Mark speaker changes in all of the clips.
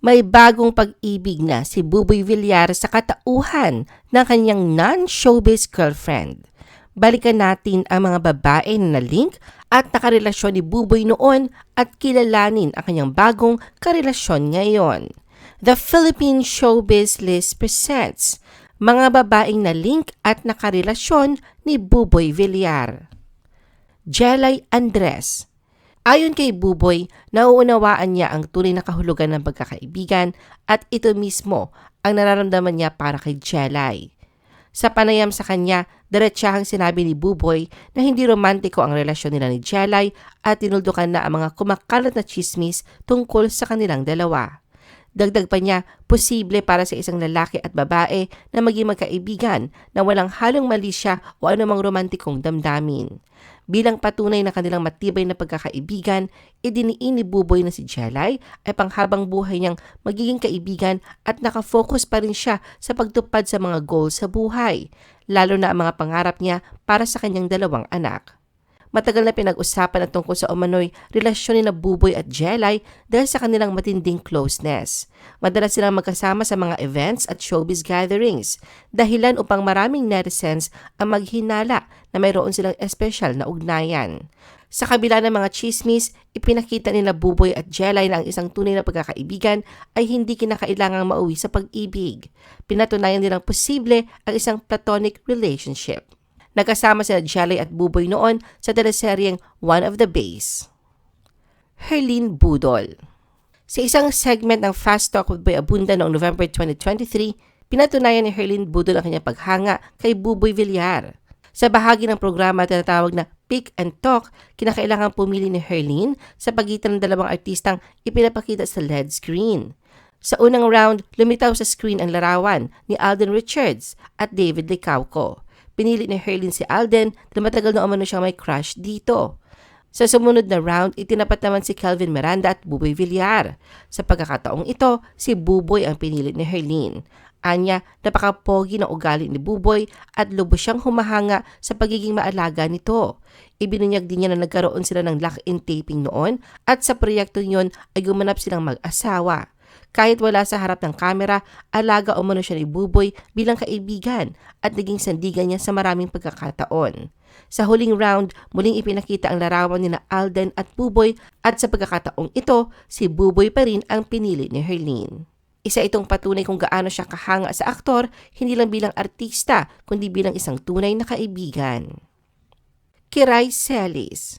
Speaker 1: May bagong pag-ibig na si Buboy Villar sa katauhan ng kanyang non-showbiz girlfriend. Balikan natin ang mga babae na link at nakarelasyon ni Buboy noon at kilalanin ang kanyang bagong karelasyon ngayon. The Philippine Showbiz List presents mga babaeng na link at nakarelasyon ni Buboy Villar. Jelay Andres Ayon kay Buboy, nauunawaan niya ang tunay na kahulugan ng pagkakaibigan at ito mismo ang nararamdaman niya para kay Jelay. Sa panayam sa kanya, diretsahang sinabi ni Buboy na hindi romantiko ang relasyon nila ni Jelay at tinuldukan na ang mga kumakalat na chismis tungkol sa kanilang dalawa. Dagdag pa niya, posible para sa isang lalaki at babae na maging magkaibigan na walang halong mali siya o anumang romantikong damdamin. Bilang patunay na kanilang matibay na pagkakaibigan, idiniin ni Buboy na si Jelay ay panghabang buhay niyang magiging kaibigan at nakafocus pa rin siya sa pagtupad sa mga goals sa buhay, lalo na ang mga pangarap niya para sa kanyang dalawang anak. Matagal na pinag-usapan at tungkol sa umano'y relasyon ni na Buboy at Jelay dahil sa kanilang matinding closeness. Madalas silang magkasama sa mga events at showbiz gatherings, dahilan upang maraming netizens ang maghinala na mayroon silang espesyal na ugnayan. Sa kabila ng mga chismis, ipinakita ni na Buboy at Jelay na ang isang tunay na pagkakaibigan ay hindi kinakailangang mauwi sa pag-ibig. Pinatunayan nilang posible ang isang platonic relationship. Nagkasama sina Jelly at Buboy noon sa teleseryeng One of the Bays. Herlene Budol Sa isang segment ng Fast Talk with Boy Abunda noong November 2023, pinatunayan ni Herlene Budol ang kanyang paghanga kay Buboy Villar. Sa bahagi ng programa tinatawag na Pick and Talk, kinakailangan pumili ni Herlene sa pagitan ng dalawang artistang ipinapakita sa LED screen. Sa unang round, lumitaw sa screen ang larawan ni Alden Richards at David Licauco pinili ni Herlin si Alden na matagal na umano siyang may crush dito. Sa sumunod na round, itinapat naman si Calvin Miranda at Buboy Villar. Sa pagkakataong ito, si Buboy ang pinili ni Herlin. Anya, napakapogi na ugali ni Buboy at lubos siyang humahanga sa pagiging maalaga nito. Ibinunyag din niya na nagkaroon sila ng lock-in taping noon at sa proyekto niyon ay gumanap silang mag-asawa. Kahit wala sa harap ng kamera, alaga o mano siya ni Buboy bilang kaibigan at naging sandigan niya sa maraming pagkakataon. Sa huling round, muling ipinakita ang larawan ni na Alden at Buboy at sa pagkakataong ito, si Buboy pa rin ang pinili ni Herlene. Isa itong patunay kung gaano siya kahanga sa aktor, hindi lang bilang artista, kundi bilang isang tunay na kaibigan. Kiray Celis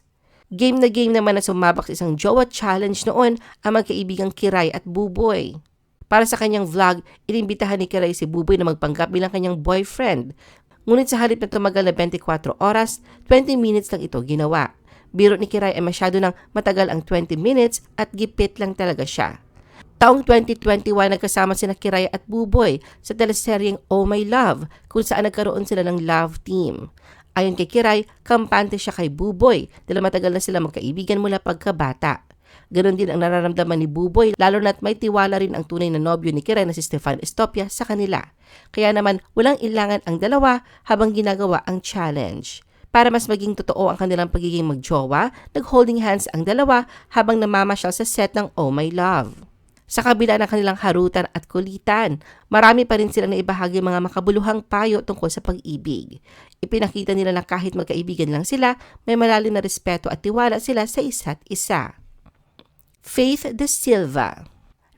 Speaker 1: Game na game naman na sumabak sa isang jowa challenge noon ang magkaibigang Kiray at Buboy. Para sa kanyang vlog, inimbitahan ni Kiray si Buboy na magpanggap bilang kanyang boyfriend. Ngunit sa halip na tumagal na 24 oras, 20 minutes lang ito ginawa. Biro ni Kiray ay masyado ng matagal ang 20 minutes at gipit lang talaga siya. Taong 2021, nagkasama sina Kiray at Buboy sa teleseryeng Oh My Love kung saan nagkaroon sila ng love team. Ayon kay Kiray, kampante siya kay Buboy dahil matagal na sila magkaibigan mula pagkabata. Ganon din ang nararamdaman ni Buboy lalo na't may tiwala rin ang tunay na nobyo ni Kiray na si Stefan Estopia sa kanila. Kaya naman walang ilangan ang dalawa habang ginagawa ang challenge. Para mas maging totoo ang kanilang pagiging magjowa, nag-holding hands ang dalawa habang namamasyal sa set ng Oh My Love. Sa kabila ng kanilang harutan at kulitan, marami pa rin silang naibahagi mga makabuluhang payo tungkol sa pag-ibig. Ipinakita nila na kahit magkaibigan lang sila, may malalim na respeto at tiwala sila sa isa't isa. Faith De Silva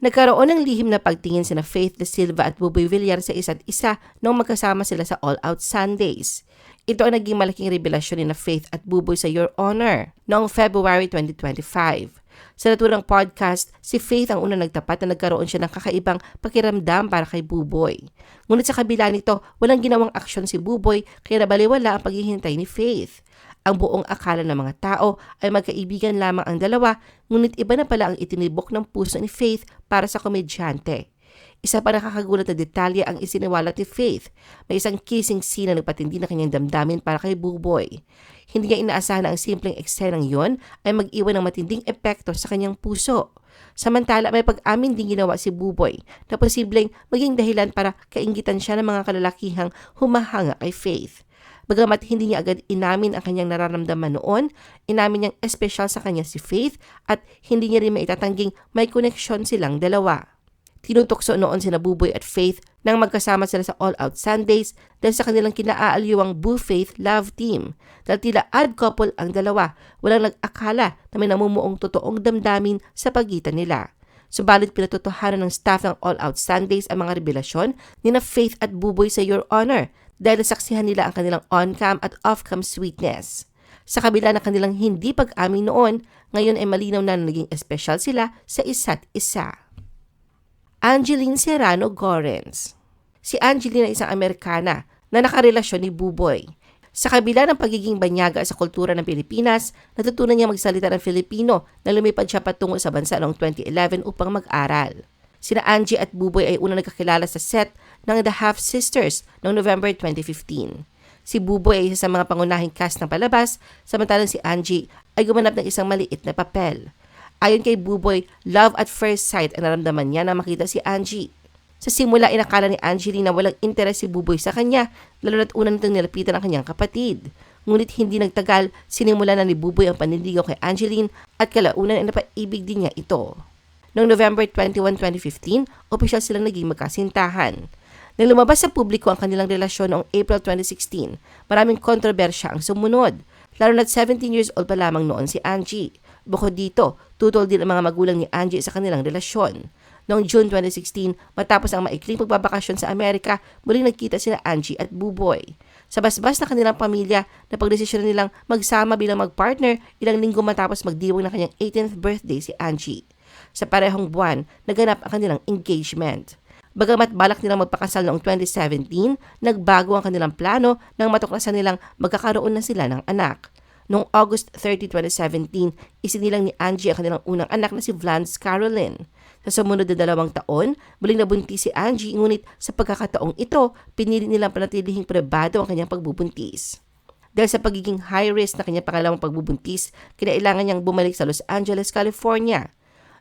Speaker 1: Nagkaroon ng lihim na pagtingin sina Faith De Silva at Buboy Villar sa isa't isa nung magkasama sila sa All Out Sundays. Ito ang naging malaking revelasyon ni na Faith at Buboy sa Your Honor noong February 2025. Sa naturang podcast, si Faith ang unang nagtapat na nagkaroon siya ng kakaibang pakiramdam para kay Buboy. Ngunit sa kabila nito, walang ginawang aksyon si Buboy kaya nabaliwala ang paghihintay ni Faith. Ang buong akala ng mga tao ay magkaibigan lamang ang dalawa, ngunit iba na pala ang itinibok ng puso ni Faith para sa komedyante. Isa pa nakakagulat na detalye ang isiniwalat ni Faith. May isang kissing scene na nagpatindi na kanyang damdamin para kay Buboy. Hindi niya inaasahan na ang simpleng eksenang yon ay mag-iwan ng matinding epekto sa kanyang puso. Samantala, may pag-amin din ginawa si Buboy na posibleng maging dahilan para kaingitan siya ng mga kalalakihang humahanga kay Faith. Bagamat hindi niya agad inamin ang kanyang nararamdaman noon, inamin niyang espesyal sa kanya si Faith at hindi niya rin maitatangging may koneksyon silang dalawa. Tinutokso noon sina Buboy at Faith nang magkasama sila sa All Out Sundays dahil sa kanilang kinaaaliwang Boo Faith Love Team. Dahil tila odd couple ang dalawa, walang nag-akala na may namumuong totoong damdamin sa pagitan nila. Subalit pinatotohanan ng staff ng All Out Sundays ang mga revelasyon ni na Faith at Buboy sa Your Honor dahil nasaksihan nila ang kanilang on-cam at off-cam sweetness. Sa kabila ng kanilang hindi pag-amin noon, ngayon ay malinaw na naging espesyal sila sa isa't isa. Angeline Serrano Gorens Si Angeline ay isang Amerikana na nakarelasyon ni Buboy. Sa kabila ng pagiging banyaga sa kultura ng Pilipinas, natutunan niya magsalita ng Filipino na lumipad siya patungo sa bansa noong 2011 upang mag-aral. Sina Angie at Buboy ay unang nagkakilala sa set ng The Half Sisters noong November 2015. Si Buboy ay isa sa mga pangunahing cast ng palabas, samantalang si Angie ay gumanap ng isang maliit na papel. Ayon kay Buboy, love at first sight ang naramdaman niya na makita si Angie. Sa simula, inakala ni Angeline na walang interes si Buboy sa kanya, lalo na't unang nitong nilapitan ang kanyang kapatid. Ngunit hindi nagtagal, sinimula na ni Buboy ang panliligaw kay Angeline at kalaunan ay napaibig din niya ito. Noong November 21, 2015, opisyal silang naging magkasintahan. Nang lumabas sa publiko ang kanilang relasyon noong April 2016, maraming kontrobersya ang sumunod, lalo na't 17 years old pa lamang noon si Angie. Bukod dito, tutol din ang mga magulang ni Angie sa kanilang relasyon. Noong June 2016, matapos ang maikling pagbabakasyon sa Amerika, muling nagkita sila Angie at Buboy. Sa basbas na kanilang pamilya, napagdesisyon nilang magsama bilang magpartner ilang linggo matapos magdiwang ng kanyang 18th birthday si Angie. Sa parehong buwan, naganap ang kanilang engagement. Bagamat balak nilang magpakasal noong 2017, nagbago ang kanilang plano nang matuklasan nilang magkakaroon na sila ng anak. Noong August 30, 2017, isinilang ni Angie ang kanilang unang anak na si Vlance Caroline. Sa sumunod na dalawang taon, muling nabuntis si Angie ngunit sa pagkakataong ito, pinili nilang panatilihing pribado ang kanyang pagbubuntis. Dahil sa pagiging high risk na kanyang pangalawang pagbubuntis, kinailangan niyang bumalik sa Los Angeles, California.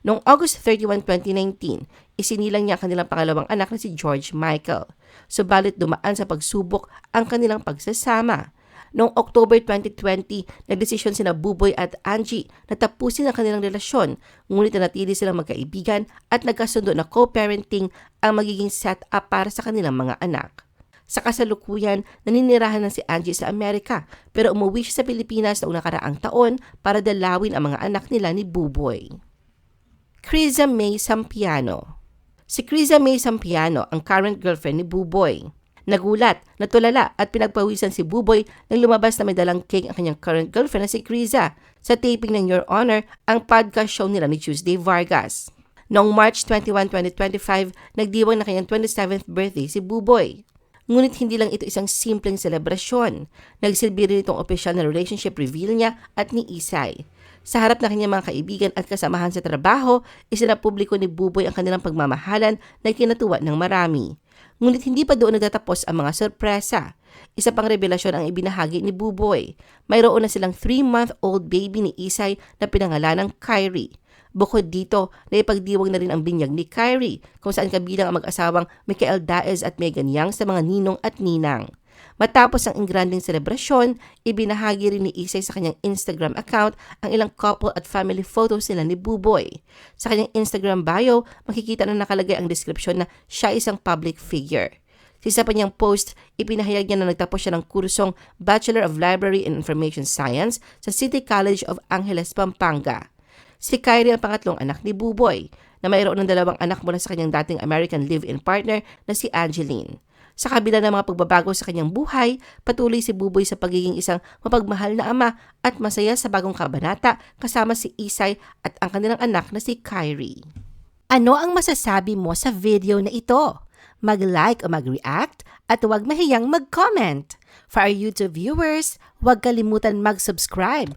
Speaker 1: Noong August 31, 2019, isinilang niya ang kanilang pangalawang anak na si George Michael. Subalit dumaan sa pagsubok ang kanilang pagsasama. Noong October 2020, nagdesisyon sina Buboy at Angie na tapusin ang kanilang relasyon, ngunit nanatili silang magkaibigan at nagkasundo na co-parenting ang magiging setup para sa kanilang mga anak. Sa kasalukuyan, naninirahan na si Angie sa Amerika pero umuwi siya sa Pilipinas noong nakaraang taon para dalawin ang mga anak nila ni Buboy. Criza May Sampiano Si Criza May Sampiano ang current girlfriend ni Buboy. Nagulat, natulala at pinagpawisan si Buboy nang lumabas na may dalang cake ang kanyang current girlfriend na si Criza sa taping ng Your Honor, ang podcast show nila ni Tuesday Vargas. Noong March 21, 2025, nagdiwang na kanyang 27th birthday si Buboy. Ngunit hindi lang ito isang simpleng selebrasyon. Nagsilbi rin itong opisyal na relationship reveal niya at ni Isay. Sa harap ng kanyang mga kaibigan at kasamahan sa trabaho, isinapubliko ni Buboy ang kanilang pagmamahalan na kinatuwa ng marami. Ngunit hindi pa doon nagtatapos ang mga sorpresa. Isa pang revelasyon ang ibinahagi ni Buboy. Mayroon na silang 3-month-old baby ni Isay na pinangalan ng Kyrie. Bukod dito, naipagdiwang na rin ang binyag ni Kyrie kung saan kabilang ang mag-asawang Michael Daez at Megan Yang sa mga ninong at ninang. Matapos ang ingranding selebrasyon, ibinahagi rin ni Isay sa kanyang Instagram account ang ilang couple at family photos nila ni Buboy. Sa kanyang Instagram bio, makikita na nakalagay ang description na siya isang public figure. Sa isa pa niyang post, ipinahayag niya na nagtapos siya ng kursong Bachelor of Library and Information Science sa City College of Angeles, Pampanga. Si Kyrie ang pangatlong anak ni Buboy, na mayroon ng dalawang anak mula sa kanyang dating American live-in partner na si Angeline. Sa kabila ng mga pagbabago sa kanyang buhay, patuloy si Buboy sa pagiging isang mapagmahal na ama at masaya sa bagong kabanata kasama si Isay at ang kanilang anak na si Kyrie. Ano ang masasabi mo sa video na ito? Mag-like o mag-react at huwag mahiyang mag-comment. For our YouTube viewers, huwag kalimutan mag-subscribe